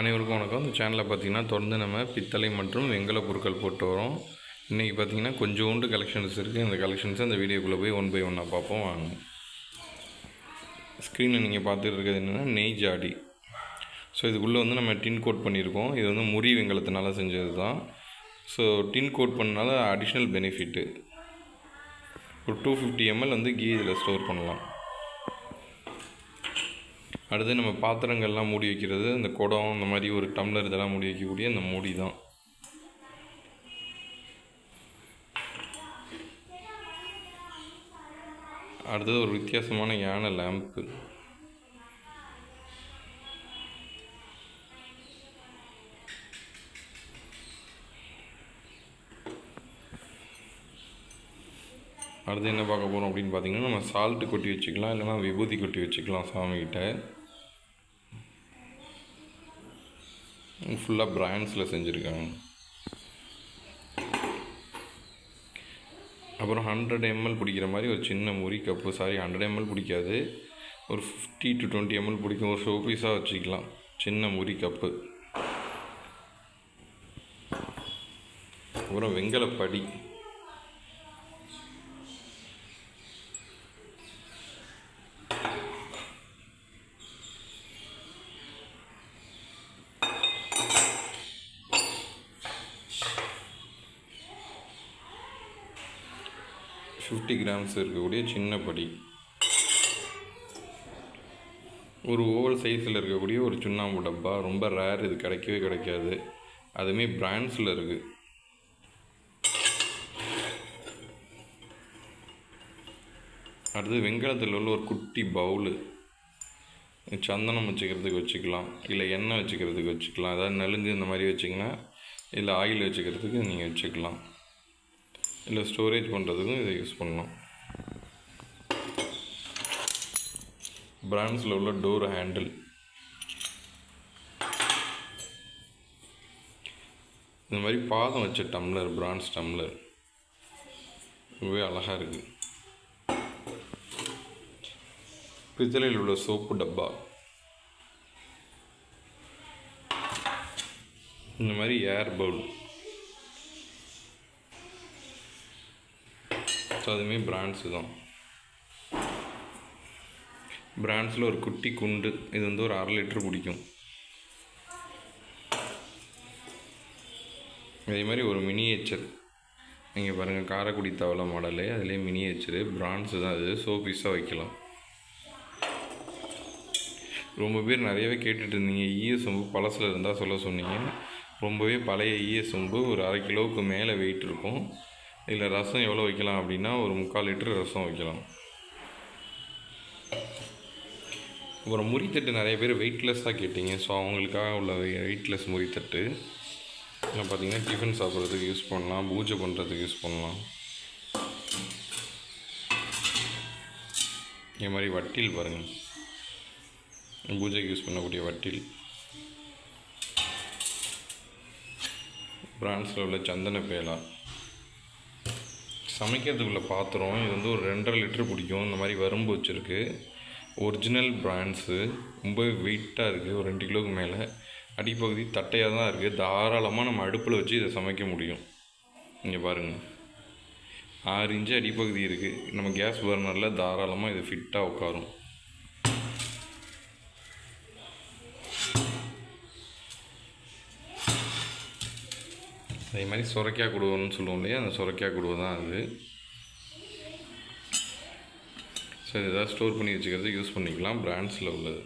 அனைவருக்கும் வணக்கம். இந்த சேனலில் பார்த்தீங்கன்னா தொடர்ந்து நம்ம பித்தளை மற்றும் வெங்கல பொருட்கள் போட்டு வரோம். இன்றைக்கி பார்த்தீங்கன்னா கொஞ்சோண்டு கலெக்ஷன்ஸ் இருக்குது இந்த கலெக்ஷன்ஸை அந்த வீடியோக்குள்ளே போய் ஒன் பை ஒன்னாக பார்ப்போம். வாங்க. ஸ்க்ரீனில் நீங்கள் பார்த்துட்டு இருக்கிறது என்னென்னா நெய் ஜாடி. ஸோ இதுக்குள்ளே வந்து நம்ம டின் கோட் பண்ணியிருக்கோம். இது வந்து முறி வெங்கலத்தினால செஞ்சது தான் ஸோ டின் கோட் பண்ணனால அடிஷ்னல் பெனிஃபிட்டு ஒரு டூ ஃபிஃப்டி எம்எல் வந்து கீ இதில் ஸ்டோர் பண்ணலாம். அடுத்து நம்ம பாத்திரங்கள்லாம் மூடி வைக்கிறது இந்த குடம் இந்த மாதிரி ஒரு டம்ளர் இதெல்லாம் மூடி வைக்கக்கூடிய இந்த மூடி தான். அடுத்தது ஒரு வித்தியாசமான யானை லேம்ப்பு. அடுத்து என்ன பார்க்க போகிறோம் அப்படின்னு பார்த்தீங்கன்னா நம்ம சால்ட்டு கொட்டி வச்சுக்கலாம் இல்லைனா விபூதி கொட்டி வச்சுக்கலாம் சாமிக்கிட்ட ஃபுல்லாக பிராண்ட்ஸில் செஞ்சுருக்காங்க. அப்புறம் ஹண்ட்ரட் எம்எல் பிடிக்கிற மாதிரி ஒரு சின்ன முறி கப்பு சாரி ஹண்ட்ரட் எம்எல் பிடிக்காது. ஒரு ஃபிஃப்டி டு டுவெண்ட்டி எம்எல் பிடிக்கும். ஒரு ஷோ பீஸாக வச்சுக்கலாம். சின்ன முறி கப்பு அப்புறம் வெங்கலப்படி. ஃபிஃப்டி கிராம்ஸ் இருக்கக்கூடிய சின்ன படி. ஒரு ஓவல் சைஸில் இருக்கக்கூடிய ஒரு சுண்ணாம்பு டப்பா. ரொம்ப ரேர் இது கிடைக்கவே கிடைக்காது. அதுவுமே பிராண்ட்ஸில் இருக்குது அடுத்து வெங்காயத்தில் உள்ள ஒரு குட்டி பவுலு. சந்தனம் வச்சுக்கிறதுக்கு வச்சுக்கலாம். இல்லை எண்ணெய் வச்சுக்கிறதுக்கு வச்சுக்கலாம். ஏதாவது நலுங்கு இந்த மாதிரி வச்சிங்கன்னா இல்லை ஆயில் வச்சுக்கிறதுக்கு நீங்கள் வச்சுக்கலாம். இல்லை ஸ்டோரேஜ் பண்ணுறதுக்கும் இதை யூஸ் பண்ணலாம். பிராண்ட்ஸில் உள்ள டோர் ஹேண்டில் இந்த மாதிரி பாதம் வச்ச டம்ளர் பிராண்ட்ஸ் டம்ளர் ரொம்பவே அழகாக இருக்குது பித்தளையில் உள்ள சோப்பு டப்பா. இந்த மாதிரி ஏர் பவுல் ஸோ அதுவுமே பிராண்ட்ஸு தான் பிராண்ட்ஸில் ஒரு குட்டி குண்டு இது வந்து ஒரு அரை லிட்ரு பிடிக்கும் அதே மாதிரி ஒரு மினியேச்சர் நீங்கள் பாருங்கள் காரைக்குடி தவளை மாடலு அதுலேயே மினியேச்சரு பிராண்ட்ஸு தான் அது. சோ பீஸாக வைக்கலாம். ரொம்ப பேர் நிறையவே கேட்டுட்டு இருந்தீங்க. ஈய சொம்பு பழசில் இருந்தால் சொல்ல சொன்னீங்க. ரொம்பவே பழைய ஈய சொம்பு ஒரு அரை கிலோவுக்கு மேலே வெயிட் இருக்கும். இதில் ரசம் எவ்வளோ வைக்கலாம் அப்படின்னா ஒரு முக்கால் லிட்டர் ரசம் வைக்கலாம். அப்புறம் முறித்தட்டு நிறைய பேர் வெயிட்லெஸ்ஸாக கேட்டீங்க. ஸோ அவங்களுக்காக உள்ள வெயிட்லெஸ் முறித்தட்டு பார்த்தீங்கன்னா டிஃபன் சாப்பிட்றதுக்கு யூஸ் பண்ணலாம். பூஜை பண்ணுறதுக்கு யூஸ் பண்ணலாம். இதே மாதிரி வட்டில் பாருங்கள் பூஜைக்கு யூஸ் பண்ணக்கூடிய வட்டில். பிரான்ஸில் உள்ள சந்தன பேலா. சமைக்கிறதுக்குள்ள பாத்திரம் இது வந்து ஒரு ரெண்டரை லிட்டர் பிடிக்கும் இந்த மாதிரி வரம்பு வச்சுருக்கு. ஒரிஜினல் பிராண்ட்ஸு ரொம்ப வெயிட்டாக இருக்குது ஒரு ரெண்டு கிலோவுக்கு மேலே. அடிப்பகுதி தட்டையாக தான் இருக்குது தாராளமாக நம்ம அடுப்பில் வச்சு இதை சமைக்க முடியும். இங்கே பாருங்கள் ஆறு இன்ச்சு அடிப்பகுதி இருக்குது நம்ம கேஸ் பர்னரில் தாராளமாக இது ஃபிட்டாக உட்காரும். அதே மாதிரி சுரைக்காய் குடுவைன்னு சொல்லுவோம் இல்லையா? அந்த சுரைக்காய் குடுவை தான் அது. ஸோ இது ஏதாவது ஸ்டோர் பண்ணி வச்சுக்கிறது யூஸ் பண்ணிக்கலாம். பிராண்ட்ஸில் உள்ளது.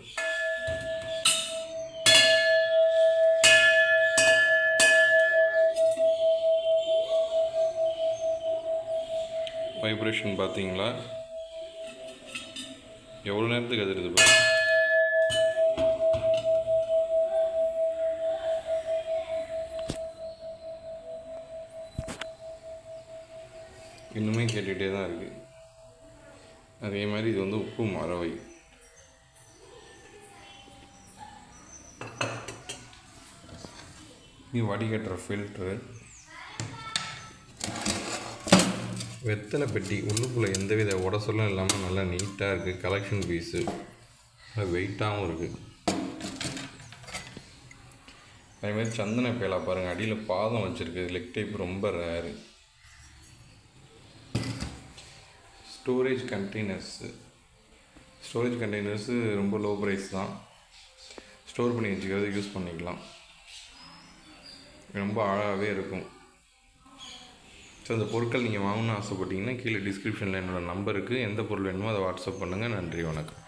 வைப்ரேஷன் பார்த்தீங்களா? எவ்வளோ நேரத்துக்கு அது இருக்குது இன்னுமே கேட்டுகிட்டே தான் இருக்குது அதே மாதிரி இது வந்து உப்பு மரவை இது வடிகட்டுற ஃபில்ட்ரு வெத்தலை பெட்டி. உள்ளுக்குள்ளே எந்தவித உடசலும் இல்லாமல் நல்லா நீட்டாக இருக்குது கலெக்ஷன் பீஸு வெயிட்டாகவும் இருக்குது அதே மாதிரி சந்தன பேலா பாருங்கள் அடியில் பாதம் வச்சுருக்கு. லெக் டைப் ரொம்ப rare storage containers storage containers ரொம்ப லோ ப்ரைஸ் தான். ஸ்டோர் பண்ணி வச்சுக்கிறது யூஸ் பண்ணிக்கலாம். ரொம்ப அழகாகவே இருக்கும். ஸோ அந்த பொருட்கள் நீங்கள் வாங்கணும்னு ஆசைப்பட்டீங்கன்னா கீழே டிஸ்கிரிப்ஷனில் என்னோடய நம்பருக்கு எந்த பொருள் வேணுமோ அதை வாட்ஸ்அப் பண்ணுங்கள் நன்றி வணக்கம்.